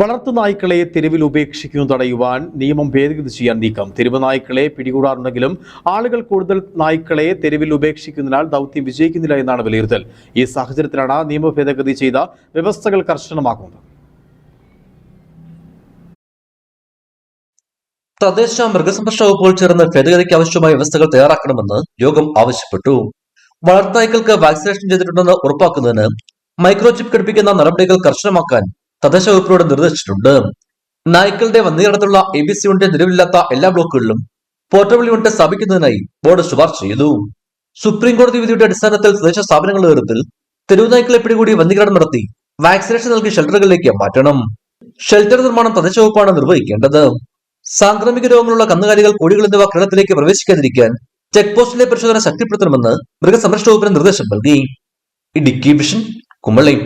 വളർത്തു നായ്ക്കളെ തെരുവിൽ ഉപേക്ഷിക്കുന്നത് തടയുവാൻ നിയമം ഭേദഗതി ചെയ്യാൻ നീക്കം. തെരുവ് നായ്ക്കളെ പിടികൂടാറുണ്ടെങ്കിലും ആളുകൾ കൂടുതൽ നായ്ക്കളെ തെരുവിൽ ഉപേക്ഷിക്കുന്നതിനാൽ ദൗത്യം വിജയിക്കുന്നില്ല എന്നാണ് വിലയിരുത്തൽ. ഈ സാഹചര്യത്തിലാണ് നിയമ ഭേദഗതി ചെയ്ത വ്യവസ്ഥകൾ കർശനമാക്കുന്നത്. തദ്ദേശ മൃഗസംരക്ഷണ വകുപ്പുകൾ ചേർന്ന് ഭേദഗതിക്ക് ആവശ്യമായ വ്യവസ്ഥകൾ തയ്യാറാക്കണമെന്ന് യോഗം ആവശ്യപ്പെട്ടു. വളർത്തുനായ്ക്കൾക്ക് വാക്സിനേഷൻ ചെയ്തിട്ടുണ്ടെന്ന് ഉറപ്പാക്കുന്നതിന് മൈക്രോചിപ്പ് ഘടിപ്പിക്കുന്ന നടപടികൾ കർശനമാക്കാൻ തദ്ദേശ വകുപ്പിനോട് നിർദ്ദേശിച്ചിട്ടുണ്ട് നായ്ക്കളുടെ വന്നിടത്തുള്ള എ ബി സി യൂണിറ്റ് നിലവിലില്ലാത്ത എല്ലാ ബ്ലോക്കുകളിലും പോർട്ടബിൾ യൂണിറ്റ് സ്ഥാപിക്കുന്നതിനായി ബോർഡ് ശുപാർശ ചെയ്തു. സുപ്രീം കോടതി വിധിയുടെ അടിസ്ഥാനത്തിൽ തദ്ദേശ സ്ഥാപനങ്ങളുടെ നേതൃത്വത്തിൽ തെരുവ് നായ്ക്കളെ പിടികൂടി വന്ധ്യകരണം നടത്തി വാക്സിനേഷൻ നൽകി ഷെൽട്ടറുകളിലേക്ക് മാറ്റണം. ഷെൽട്ടർ നിർമ്മാണം തദ്ദേശ വകുപ്പാണ് നിർവഹിക്കേണ്ടത്. സാംക്രമിക രോഗങ്ങളുള്ള കന്നുകാലികൾ കോഴികൾ എന്നിവ കേരളത്തിലേക്ക് പ്രവേശിക്കാതിരിക്കാൻ ചെക്ക് പോസ്റ്റിലെ പരിശോധന ശക്തിപ്പെടുത്തണമെന്ന് മൃഗസംരക്ഷണ വകുപ്പിന് നിർദ്ദേശം നൽകി. ഇടുക്കി വിഷൻ കുമളി.